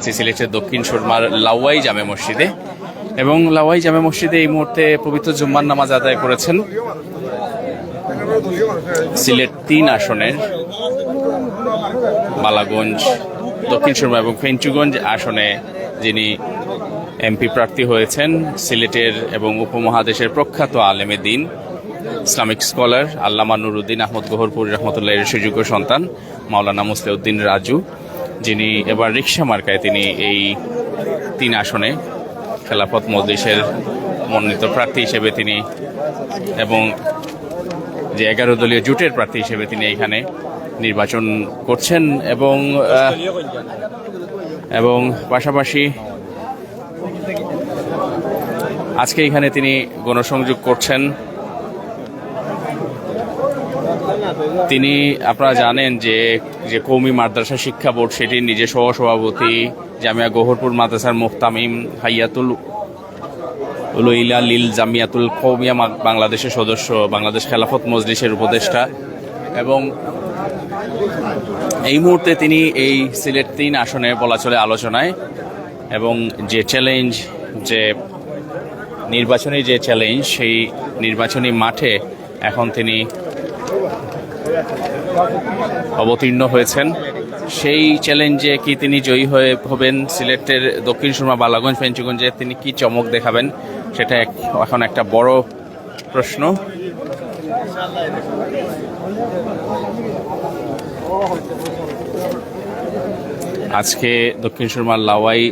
আছি সিলেটের দক্ষিণ সুরমার লাওয়াই জামে মসজিদে। এবং লাওয়াই জামে মসজিদে এই মুহূর্তে পবিত্র জুম্মার নামাজ আদায় করেছেন সিলেট তিন আসনের বালাগঞ্জ, দক্ষিণ সুরমা এবং ফেঞ্চুগঞ্জ আসনে যিনি এমপি প্রার্থী হয়েছেন, সিলেটের এবং উপমহাদেশের প্রখ্যাত আলেমে দিন, ইসলামিক স্কলার আল্লামা নুরুদ্দিন আহমদ গহরপুর রহমতুল্লাহ সুযোগ্য সন্তান, মাওলানা মুসলিউদ্দিন রাজু। যিনি এবার রিক্সা মার্কায় তিনি এই তিন আসনে খেলাফত মজলিসের মনোনীত প্রার্থী হিসেবে তিনি এবং যে এগারো দলীয় জোটের প্রার্থী হিসেবে তিনি এখানে নির্বাচন করছেন এবং এবং পাশাপাশি আজকে এখানে তিনি গণসংযোগ করছেন। তিনি, আপনারা জানেন যে যে কৌমি মাদ্রাসা শিক্ষা বোর্ড, সেটির নিজে সহ সভাপতি জামিয়া গহরপুর মাদ্রাসার মুহতামিম হাইয়াতুল উলইলা লিল জামিয়াতুল কৌমিয়া বাংলাদেশের সদস্য, বাংলাদেশ খেলাফত মজলিসের উপদেষ্টা। এবং এই মুহূর্তে তিনি এই সিলেট তিন আসনে বলা চলে আলোচনায় এবং যে চ্যালেঞ্জ যে নির্বাচনী যে চ্যালেঞ্জ সেই নির্বাচনী মাঠে এখন তিনি অবতীর্ণ হয়েছেন। সেই চ্যালেঞ্জে কি তিনি জয়ী হয়ে হবেন সিলেটের দক্ষিণ সুরমা বালাগঞ্জ পেঞ্চুগঞ্জে তিনি কি চমক দেখাবেন? সেটা এখন একটা বড় প্রশ্ন। আজকে দক্ষিণ সুরমার লাওয়াই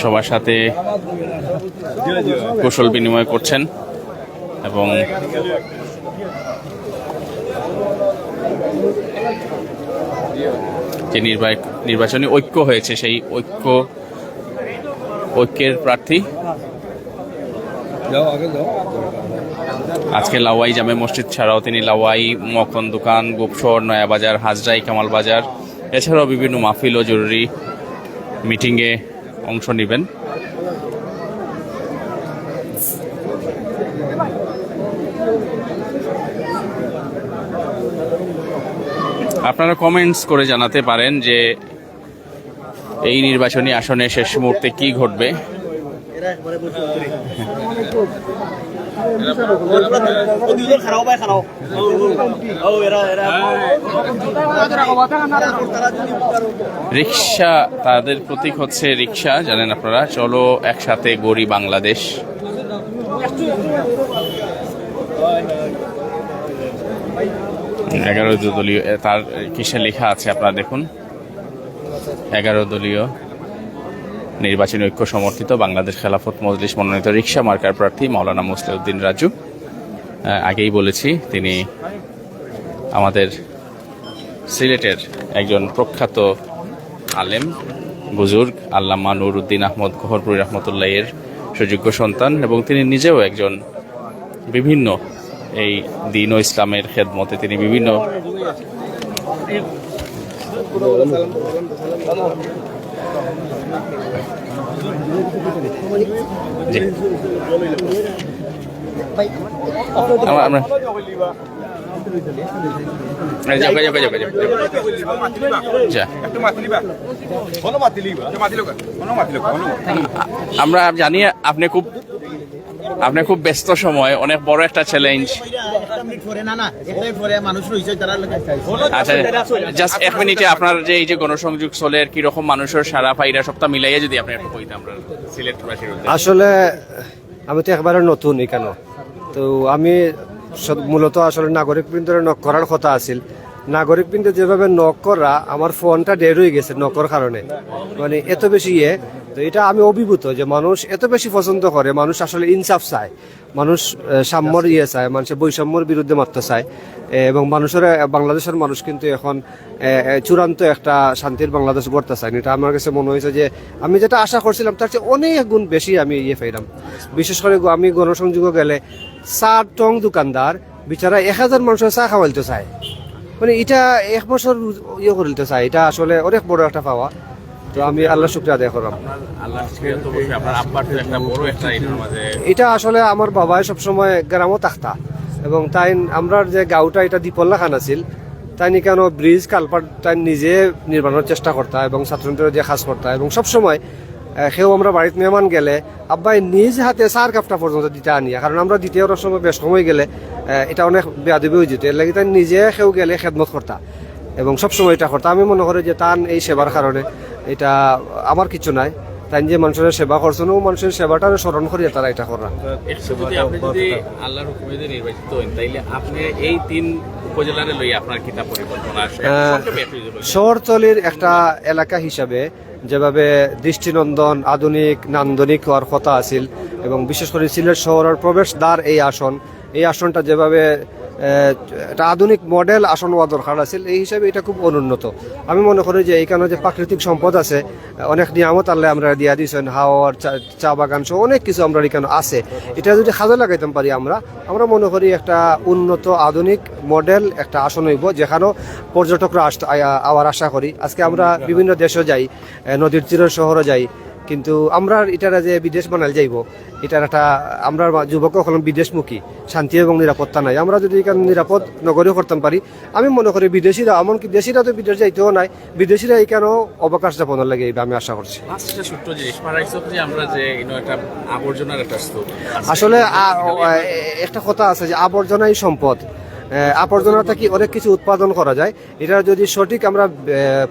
সবার সাথে কৌশল বিনিময় করছেন এবং যে নির্বাচনী ঐক্য হয়েছে, সেই ঐক্য ঐক্যের প্রার্থী। আজকে লাওয়াই জামে মসজিদ ছাড়াও তিনি লাওয়াই মকন দোকান, গোপসর, নয়াবাজার, হাজরাই কামাল বাজার এছাড়াও বিভিন্ন মাহফিল ও জরুরি মিটিংয়ে অংশ নেবেন। আপনারা কমেন্টস করে জানাতে পারেন যে এই নির্বাচনী আসনে শেষ মুহূর্তে কি ঘটবে। রিক্সা, তাদের প্রতীক হচ্ছে রিক্সা, জানেন আপনারা। চলো একসাথে গড়ি বাংলাদেশ। এগারো দলীয় তার কিসে লেখা আছে আপনারা দেখুন। এগারো দলীয়। নির্বাচনী ঐক্য সমর্থিত বাংলাদেশ খেলাফত মজলিস মনোনীত রিক্সা মার্কার প্রার্থী মাওলানা মুসলিউদ্দিন রাজু আগেই বলেছি, তিনি আমাদের সিলেটের একজন প্রখ্যাত আলেম, বুজুর্গ, আল্লামা নুরুদ্দিন আহমদ গহরপুরি রহমতুল্লাহ এর সুযোগ্য সন্তান এবং তিনি নিজেও একজন বিভিন্ন এই দিন ও ইসলামের খেদমতে তিনি বিভিন্ন। আমরা- আমরা জানি আপনি খুব আপনি খুব ব্যস্ত সময়, অনেক বড় একটা চ্যালেঞ্জ জাস্ট এক মিনিটে আপনার যে এই যে গণসংযোগ চলে কি রকম মানুষের সারা পাইরা সপ্তাহ মিলাইয়া যদি আপনি একটু কইতাম আমরা আসলে, আমি তো একবারে নতুন এখানে। তো আমি মূলত আসলে নাগরিক বৃন্দরে করার কথা আছিল। নাগরিক বৃন্দ যেভাবে নক করা, আমার ফোনটা ডেড হয়ে গেছে নকর কারণে। মানে এত বেশি ইয়ে তো এটা আমি অভিভূত যে মানুষ এত বেশি পছন্দ করে, মানুষ আসলে ইনসাফ চায়। মানুষ সাম্যর ইয়ে চায় মানুষের বৈষম্যর বিরুদ্ধে মারতে চায়। এবং মানুষের, বাংলাদেশের মানুষ কিন্তু এখন চূড়ান্ত একটা শান্তির বাংলাদেশ গড়তে চায়। এটা আমার কাছে মনে হয়েছে যে, আমি যেটা আশা করছিলাম, তার চেয়ে অনেক গুণ বেশি আমি ইয়ে পাইলাম। বিশেষ করে আমি গণসংযোগে গেলে চা টং দোকানদার, বিচারা এক হাজার মানুষের চা খাওয়াইতে চায়। মানে এটা এক বছর ইয়ে করিতে চায় এটা আসলে অনেক বড় একটা পাওয়া। তো আমি আল্লাহ শুক্রিয়া আদায় করলাম এটা আসলে আমার বাবাই সবসময় গ্রামও থাকতা এবং তাই আমরা যে গাঁওটা এটা দীপল্লা খান আছিল তাই নি কেন ব্রিজ কালপাট তাই নিজে নির্মাণের চেষ্টা করতা এবং ছাত্রছাত্রীরা দিয়ে কাজ করতা। এবং সবসময় সেও আমরা বাড়িতে মেহমান গেলে আব্বাই নিজ হাতে সার কাপটা পর্যন্ত দিতে আনিয়া। কারণ আমরা দ্বিতীয় সময় বেশ সময় গেলে এটা অনেক বেয়াদবি হয়ে যেত। এর লাগে তাই নিজে সেও গেলে খেদমত করতা এবং সবসময় এটা করতা আমি মনে করি যে তান এই সেবার কারণে এটা আমার কিছু নাই। তাই যে মানুষের সেবা করছেন ও মানুষের সেবাটা স্মরণ করিয়া তারা এটা করা। শহরতলির একটা এলাকা হিসাবে যেভাবে দৃষ্টিনন্দন, আধুনিক, নান্দনিক হওয়ার কথা আছিল এবং বিশেষ করে সিলেট শহরের প্রবেশদ্বার এই আসন, এই আসনটা যেভাবে একটা আধুনিক মডেল আসন হওয়া দরকার আছিল এই হিসাবে এটা খুব অনুন্নত। আমি মনে করি যে এইখানে যে প্রাকৃতিক সম্পদ আছে অনেক নিয়ামত আল্লাহ আমরা দিয়া দিয়েছেন হাওয়ার চা- চা বাগান সহ অনেক কিছু আমরা এখানে আছে। এটা যদি কাজে লাগাইতাম পারি আমরা আমরা মনে করি একটা উন্নত আধুনিক মডেল একটা আসন হইব যেখানেও পর্যটকরা আওয়ার আশা করি। আজকে আমরা বিভিন্ন দেশে যাই নদীর তীরের শহরে যাই। কিন্তু আমরা এটারা যে বিদেশ বানাল যাইব এটার একটা আমরা যুবক হলাম বিদেশমুখী শান্তি এবং নিরাপত্তা নাই। আমরা যদি এখানে নিরাপদ নগরীও করতে পারি। আমি মনে করি বিদেশিরা এমনকি দেশিরা তো বিদেশ যাইতেও নাই বিদেশিরা এখানেও অবকাশ যাপনের লাগে এইবা আমি আশা করছি। আসলে একটা কথা আছে যে আবর্জনাই সম্পদ। আবর্জনা থেকে অনেক কিছু উৎপাদন করা যায়? এটা যদি সঠিক আমরা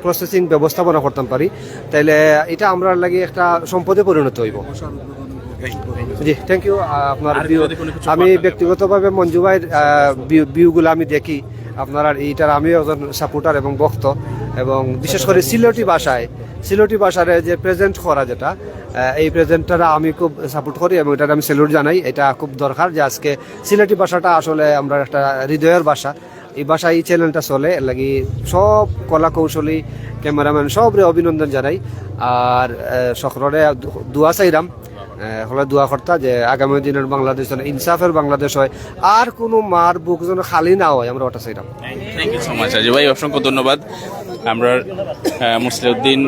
প্রসেসিং ব্যবস্থাপনা করতে পারি তাহলে এটা আমরা লাগে একটা সম্পদে পরিণত হইব। জি থ্যাংক ইউ আপনার আমি ব্যক্তিগতভাবে মঞ্জু ভাইয়ের ভিউগুলো আমি দেখি। আপনার এইটার আমিও একজন সাপোর্টার এবং ভক্ত। এবং বিশেষ করে সিলেটি ভাষায় সিলেটি ভাষার যে প্রেজেন্ট করা যেটা এই প্রেজেন্টটা আমি খুব সাপোর্ট করি এবং এটার আমি স্যালুট জানাই। এটা খুব দরকার যে আজকে সিলেটি ভাষাটা আসলে আমরা একটা হৃদয়ের ভাষা এই ভাষায় এই চ্যানেলটা চলে লাগি সব কলা কৌশলী ক্যামেরাম্যান সবরে অভিনন্দন জানাই। আর সকলরে দোয়া চাইরাম। হলে দোয়া কর্তা যে আগামী দিনের বাংলাদেশ যেন ইনসাফের বাংলাদেশ হয়। আর কোনো মার বুক যেন খালি না হয়, আমরা ওটা চাইলাম থ্যাংক ইউ সো মাচ ভাই, অসংখ্য ধন্যবাদ। আমরা মুসলিউদ্দিন,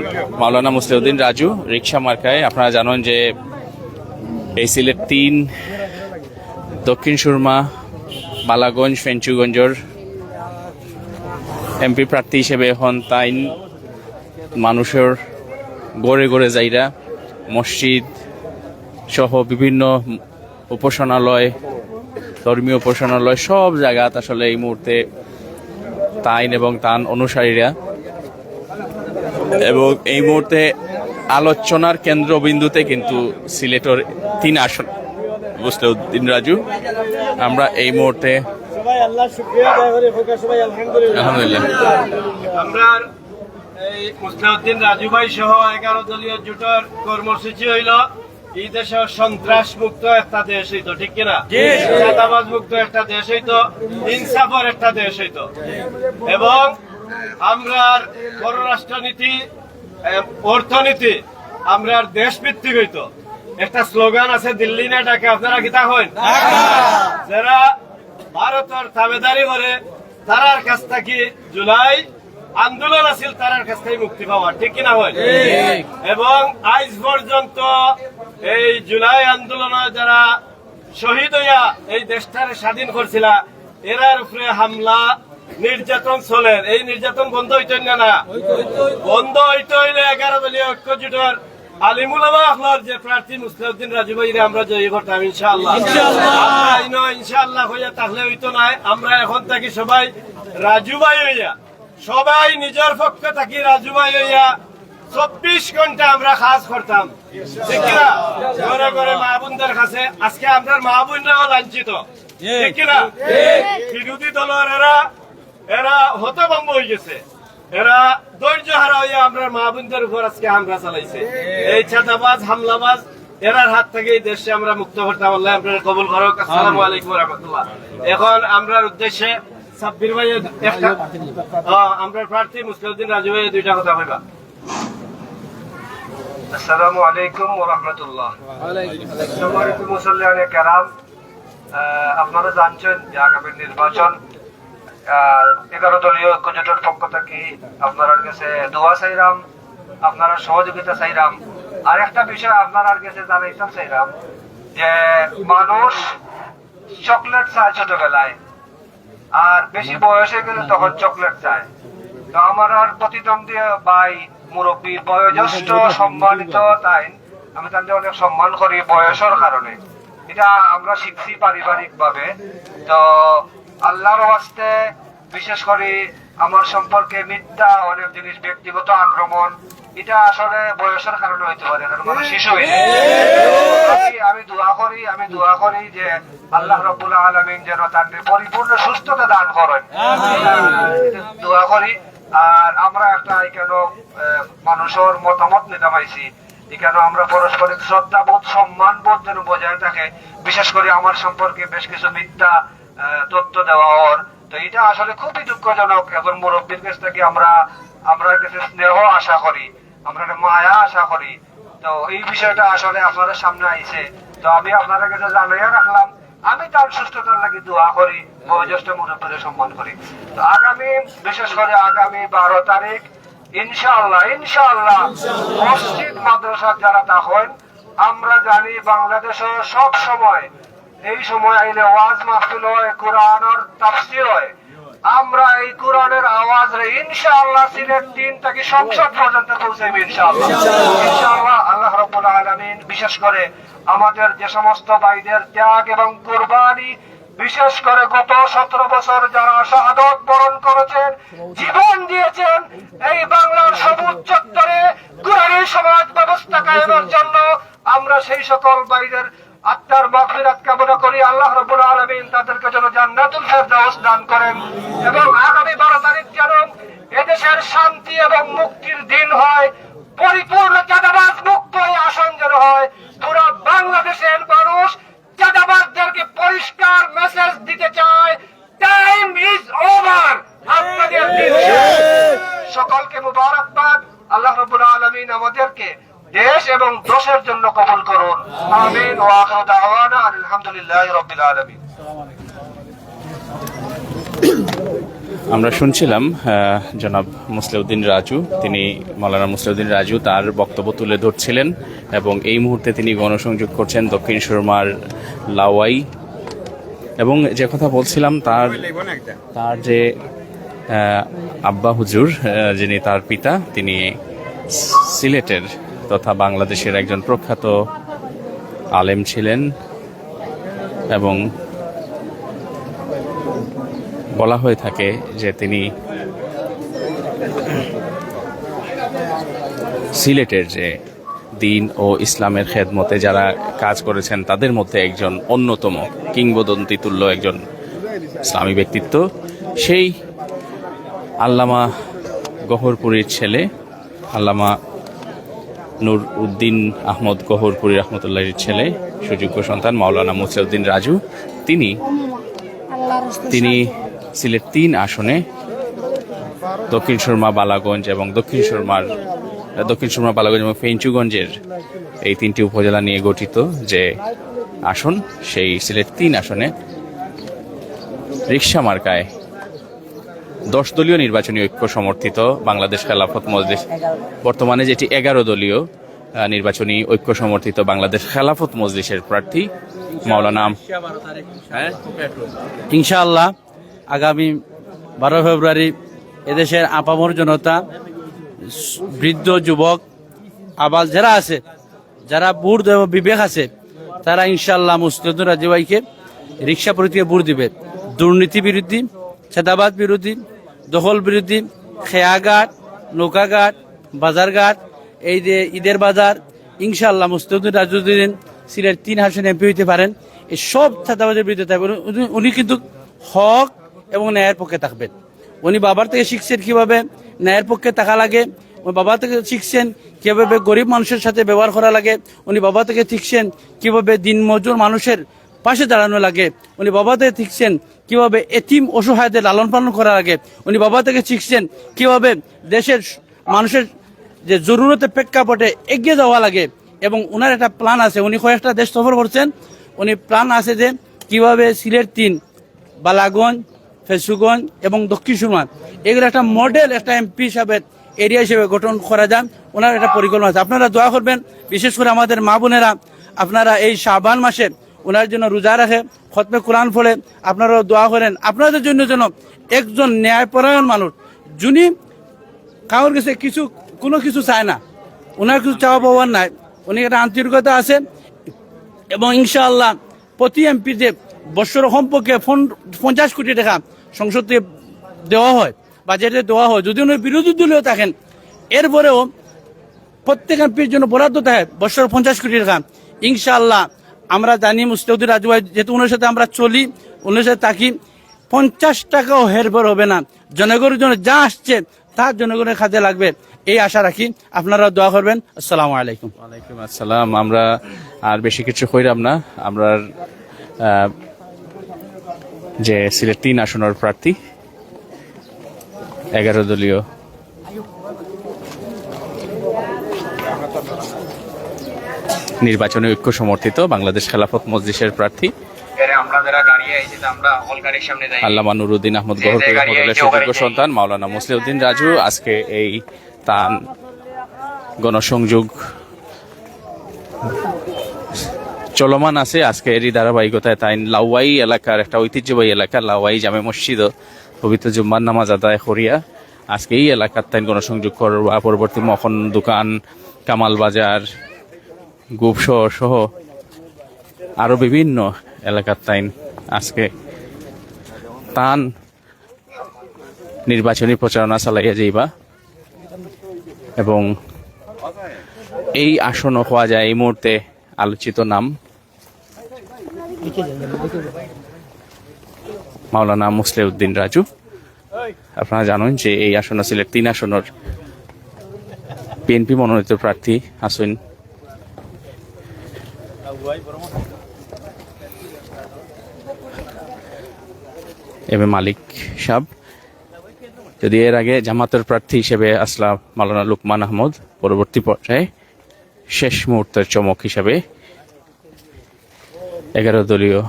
মাওলানা মুসলিউদ্দিন রাজু রিক্সা মার্কায়। আপনারা জানেন যে এই সিলেট তিন, দক্ষিণ সুরমা, বালাগঞ্জ, ফেঞ্চুগঞ্জর এমপি প্রার্থী হিসেবে এখন তাইন মানুষের গড়ে গড়ে যাইরা মসজিদ সহ বিভিন্ন উপাসনালয়, ধর্মীয় উপাসনালয় সব জায়গাত আসলে এই মুহূর্তে তাইন এবং তান অনুসারীরা এবং এই মুহূর্তে আলোচনার কেন্দ্রবিন্দুতে কিন্তু সিলেটের তিন আসন বুঝলে উদ্দিন রাজু। আমরা এই মুহূর্তে আলহামদুলিল্লাহ। আমরা এই মুসলিউদ্দিন রাজু ভাই সহ এগারো দলীয় জোটের কর্মসূচি হইল এই দেশে সন্ত্রাস মুক্ত একটা দেশ হইতো ঠিক কিনা? চাঁদাবাজ মুক্ত একটা দেশ হইতো ইনসাফের একটা দেশ হইতো। এবং আমরা পররাষ্ট্রনীতি অর্থনীতি আমরা দেশ ভিত্তিক হইতো। একটা স্লোগান আছে দিল্লি না ডাকে আপনারা হন যারা ভারতের তাবেদারি করে তারার কাছ থেকে জুলাই আন্দোলন আছিল তারার কাছ থেকে মুক্তি পাওয়া ঠিক কিনা হয় এবং আজ পর্যন্ত এই জুলাই আন্দোলনে যারা শহীদ হইয়া এই দেশটারে স্বাধীন করছিল এরার উপরে হামলা নির্যাতন চলে। এই নির্যাতন বন্ধ হইতেন না না? বন্ধ হইতে হইলে এগারো দলীয় ঐক্য জোটের যে প্রার্থী মুসলিউদ্দিন রাজু ভাইরে আমরা জয়ী করতাম ইনশাআল্লাহ। ইনশাআল্লাহ। হইয়া তাহলে হইতো নাই আমরা এখন থাকি সবাই রাজু ভাই হইয়া। সবাই নিজের পক্ষ থাকি রাজু ভাই হইয়া। চব্বিশ ঘণ্টা আমরা কাজ করতাম। ঠিক কিনা? ঘরে ঘরে মা বোনদের কাছে। আজকে আমরা মা বোনরাও লাঞ্ছিত। ঠিক। বিরোধী দলের এরা এরা হতভম্ব হয়ে গেছে। এরা ধৈর্য হারা হইয়া আমরা মা বোনদের উপর আজকে হামলা চালাইছে। এই ছাতাবাজ হামলাবাজ এরার হাত থেকে এই দেশে আমরা মুক্ত করতাম আল্লাহ আপনার কবুল করুক আসসালামু আলাইকুম রহমতুল্লাহ এখন আমরার উদ্দেশ্যে সাব্বির ভাই একটা হ্যাঁ, আমরা প্রার্থী মুসলিউদ্দিন রাজু ভাই দুইটা কথা কইবা। আসসালামু আলাইকুম ওয়া রাহমাতুল্লাহ সম্মানিত মুসল্লিয়ানে কেরাম আহ, আপনারা জানছেন যে আগামী নির্বাচন এগারো দলীয় ঐক্য জোটের পক্ষ থেকে আপনার কাছে দোয়া সহযোগিতা আর একটা বিষয় আপনার কাছে জানাইতাম যে মানুষ চকলেট চায় ছোটবেলায়, আর বেশি বয়স হয়ে গেলে তখন চকলেট চায়। তো আমার আর প্রতিদ্বন্দ্বী ভাই মুরব্বী বয়োজ্যেষ্ঠ সম্মানিত তাই আমি তাদের অনেক সম্মান করি বয়সের কারণে। এটা আমরা শিখছি পারিবারিক ভাবে তো আল্লাহর ওয়াস্তে বিশেষ করে আমার সম্পর্কে মিথ্যা অনেক জিনিস ব্যক্তিগত আক্রমণ এটা আসলে বয়সের কারণে হইতে পারে কারণ মানুষ শিশু আমি- দোয়া করি আমি দোয়া করি যে আল্লাহ রব্বুল আলমিন যেন তার পরিপূর্ণ সুস্থতা দান করেন। দোয়া করি আর আমরা একটা কেন মানুষের মতামত নিতে পাইছি এখানে আমরা পারস্পরিক শ্রদ্ধা বোধ সম্মান বোধ যেন বজায় থাকে। বিশেষ করে আমার সম্পর্কে বেশ কিছু মিথ্যা তথ্য দেওয়া ওর তো এটা আসলে খুবই দুঃখজনক এখন মুরব্বীর কাছ থেকে আমরা আমরা কাছে স্নেহ আশা করি, আমরা মায়া আশা করি। তো এই বিষয়টা আসলে আপনাদের সামনে আইছে। তো আমি আপনাদের কাছে জানাইয়া রাখলাম, আমি তার সুস্থতার লাগি দোয়া করি, বয়োজ্যেষ্ঠ মুরব্বীদের সম্মান করি। তো আগামী, বিশেষ করে আগামী বারো তারিখ, ইনশাআল্লাহ ইনশাআল্লাহ মসজিদ, মাদ্রাসার যারা থাকেন আমরা জানি বাংলাদেশে সব সময় এই সময় আইলে ওয়াজ মাহফিল হয় কোরআনের তাফসীর হয়। আমরা এই কোরআনের আওয়াজ রে ইনশাআল্লাহ সিলেট তিন থেকে সংসদ পর্যন্ত পৌঁছাইবে ইনশাআল্লাহ। ইনশাআল্লাহ। আল্লাহ রাব্বুল আলামিন বিশেষ করে আমাদের যে সমস্ত ভাইদের ত্যাগ এবং কুরবানি বিশেষ করে গত সতেরো বছর যারা শাহাদত বরণ করেছেন জীবন দিয়েছেন এই বাংলার সবুজ চত্বরে কোরআনী সমাজ ব্যবস্থা কায়েমের জন্য আমরা সেই সকল ভাইদের আত্মার মাগফিরাত কামনা করি, আল্লাহ রবুল আলামিন তাদেরকে যেন জান্নাতুল ফেরদাউস দান করেন। এবং আগামী বারো তারিখ যেন এদেশের শান্তি এবং মুক্তির দিন হয়, পরিপূর্ণ চাঁদাবাজ মুক্ত আসন যেন হয়। পুরো বাংলাদেশের মানুষ চাঁদাবাজদেরকে পরিষ্কার মেসেজ দিতে চায় টাইম ইজ ওভার আপনাদের দিন শেষ। সকলকে মুবারকবাদ আল্লাহ রাব্বুল আলামিন আমাদেরকে দেশ এবং দোষের জন্য কবুল করুন আমিন ওয়া আখিরু দাওয়ানা আলহামদুলিল্লাহি রাব্বিল আলামিন আমরা শুনছিলাম জনাব মুসলিউদ্দিন রাজু। তিনি মৌলানা মুসলিউদ্দিন রাজু তার বক্তব্য তুলে ধরছিলেন এবং এই মুহূর্তে তিনি গণসংযোগ করছেন দক্ষিণ সুরমার লাওয়াই। এবং যে কথা বলছিলাম, তার তার যে আব্বা হুজুর যিনি তার পিতা, তিনি সিলেটের তথা বাংলাদেশের একজন প্রখ্যাত আলেম ছিলেন এবং বলা হয়ে থাকে যে তিনি সিলেটের যে দিন ও ইসলামের খেদমতে যারা কাজ করেছেন তাদের মধ্যে একজন অন্যতম কিংবদন্তি তুল্য একজন ইসলামী ব্যক্তিত্ব। সেই আল্লামা গহরপুরীর ছেলে আল্লামা নূর উদ্দিন আহমদ গহরপুরী রহমতুল্লাহর ছেলে সুযোগ্য সন্তান মাওলানা মুসিউদ্দিন রাজু। তিনি তিনি সিলেট তিন আসনে দক্ষিণ সুরমা বালাগঞ্জ এবং দক্ষিণ সুরমার দক্ষিণ সুরমা বালাগঞ্জ এবং ফেঞ্চুগঞ্জের এই তিনটি উপজেলা নিয়ে গঠিত যে আসন সেই সিলেট তিন আসনে রিক্সা মার্কায় দশ দলীয় নির্বাচনী ঐক্য সমর্থিত বাংলাদেশ খেলাফত মজলিস। বর্তমানে যেটি এগারো দলীয় নির্বাচনী ঐক্য সমর্থিত বাংলাদেশ খেলাফত মজলিসের প্রার্থী মাওলানা হ্যাঁ? ইনশাআল্লাহ। আগামী বারো ফেব্রুয়ারি এদেশের আপামর জনতা, বৃদ্ধ যুবক, আবাল যারা আছে, যারা বুড় দেব বিবেক আছে, তারা ইনশাল্লাহ মুসলিম রাজিবাইকে রিক্সা প্রতীকে বুড় দিবে। দুর্নীতি বিরোধী ছেদাবাদ বিরোধী, দখল বিরোধী, খেয়াঘাট, নৌকাঘাট, বাজারঘাট, এই যে ঈদের বাজার ইনশাল্লাহ মুস্তাদুর রাজুদ্দিন সিলেট তিন আসনে এমপি হইতে পারেন। এই সব ছাত্রবাদের বিরুদ্ধে উনি কিন্তু হক এবং ন্যায়ের পক্ষে থাকবেন। উনি বাবার থেকে শিখছেন কীভাবে ন্যায়ের পক্ষে থাকা লাগে বাবা থেকে শিখছেন কীভাবে গরিব মানুষের সাথে ব্যবহার করা লাগে, উনি বাবা থেকে শিখছেন কীভাবে দিনমজুর মানুষের পাশে দাঁড়ানো লাগে, উনি বাবা থেকে শিখছেন কীভাবে এতিম অসহায়দের লালন পালন করা লাগে, উনি বাবা থেকে শিখছেন কীভাবে দেশের মানুষের যে জরুরতের প্রেক্ষাপটে এগিয়ে যাওয়া লাগে এবং ওনার একটা প্ল্যান আছে, উনি কয়েকটা দেশ সফর করছেন, উনি প্ল্যান আছে যে কীভাবে সিলেট তিন, বালাগঞ্জ ফেসুগঞ্জ এবং দক্ষিণ সুরমা এগুলো একটা মডেল একটা এমপি হিসাবে এরিয়া হিসেবে গঠন করা যান। ওনার একটা পরিকল্পনা আছে। আপনারা দোয়া করবেন, বিশেষ করে আমাদের মা বোনেরা, আপনারা এই শাবান মাসে ওনার জন্য রোজা রাখে, খতমে কোরআন ফলে আপনারাও দোয়া করেন। আপনাদের জন্য যেন একজন ন্যায়পরায়ণ মানুষ, যিনি কারোর কাছে কিছু, কোনো কিছু চায় না, ওনার কিছু চাওয়া পাওয়ার নাই, উনি একটা আন্তরিকতা আছে এবং ইনশাআল্লাহ প্রতি এমপিতে বছর সম্পর্কে ফোন পঞ্চাশ কোটি টাকা সংসদ থেকে দেওয়া হয়, বাজেটে দেওয়া হয়। যদি উনি বিরোধী দলীয় থাকেন। এরপরেও প্রত্যেক এমপির জন্য বরাদ্দ থাকে বছর পঞ্চাশ কোটি টাকা। ইনশাআল্লাহ আমরা জানি মুস্তাউদ্দিন রাজু ভাই, যেহেতু ওনার সাথে আমরা চলি, ওনার সাথে থাকি, পঞ্চাশ টাকাও হেরফের হবে না। জনগণের জন্য যা আসছে, তা জনগণের খাতে লাগবে। এই আশা রাখি আপনারা দোয়া করবেন। আসসালামু আলাইকুম। ওয়ালাইকুম আসসালাম। আমরা আর বেশি কিছু কইরাম না। আমরা যে সিলেট তিন আসনের প্রার্থী। এগারো দলীয়। নির্বাচনী ঐক্য সমর্থিত বাংলাদেশ খেলাফত মজলিসের প্রার্থী। আল্লামা নুরুদ্দিন আহমদ গহরপুর মডেলের সুযোগ্য সন্তান মাওলানা মুসলিউদ্দিন রাজু আজকে এই তান গণসংযোগ চলমান আছে। আজকে এরই ধারাবাহিকতায় তাই লাউয়াই এলাকার একটা ঐতিহ্যবাহী এলাকা লাউয়াই জামে মসজিদ, পবিত্র জুম্মার নামাজ আদায় করিয়া আজকে এই এলাকার তাই গণসংযোগ করবা। পরবর্তী মখন দোকান, কামাল বাজার, গুপসহ সহ আরও বিভিন্ন এলাকার তাইন আজকে তান নির্বাচনী প্রচারণা চালাইয়া যাইবা এবং এই আসনও হওয়া যায় এই মুহূর্তে আলোচিত নাম মাওলানা মুসলিউদ্দিন রাজু, আপনারা জানেন যে এই আসন সিলেট তিন আসনের বিএনপি মনোনীত প্রার্থী আসুন। এম এ মালিক সাহ যদি এর আগে জামাতের প্রার্থী হিসেবে আসলাম মালানা লুকমান আহমদ, পরবর্তী পর্যায়ে শেষ মুহূর্তের চমক হিসাবে এগারো দলীয়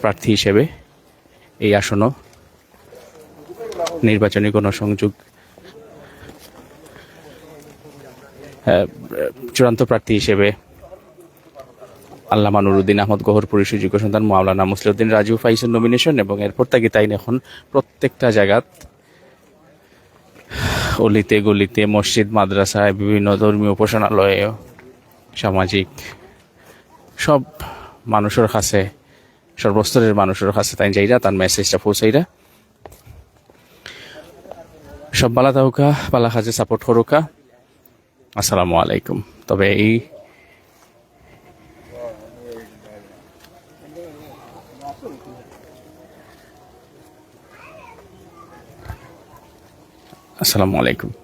প্রার্থী হিসেবে এই আসনও নির্বাচনী কোনো সংযোগ চূড়ান্ত প্রার্থী হিসেবে আল্লামা নুরুদ্দিন আহমদ গহরপুরী সুযোগ্য সন্তান মাওলানা মুসলিউদ্দিন রাজু ফাইসের নমিনেশন এবং এরপর তাকে তাই এখন প্রত্যেকটা জায়গাত অলিতে গলিতে মসজিদ, মাদ্রাসায় বিভিন্ন ধর্মীয় উপাসনালয়ে সামাজিক সব মানুষের কাছে, সর্বস্তরের মানুষের কাছে তাই যাইরা, তার মেসেজটা পৌঁছাইরা। সব বালা তাহুকা বালা কাজে সাপোর্ট করুকা। আসসালামু আলাইকুম। তবে এই আসসালামু আলাইকুম।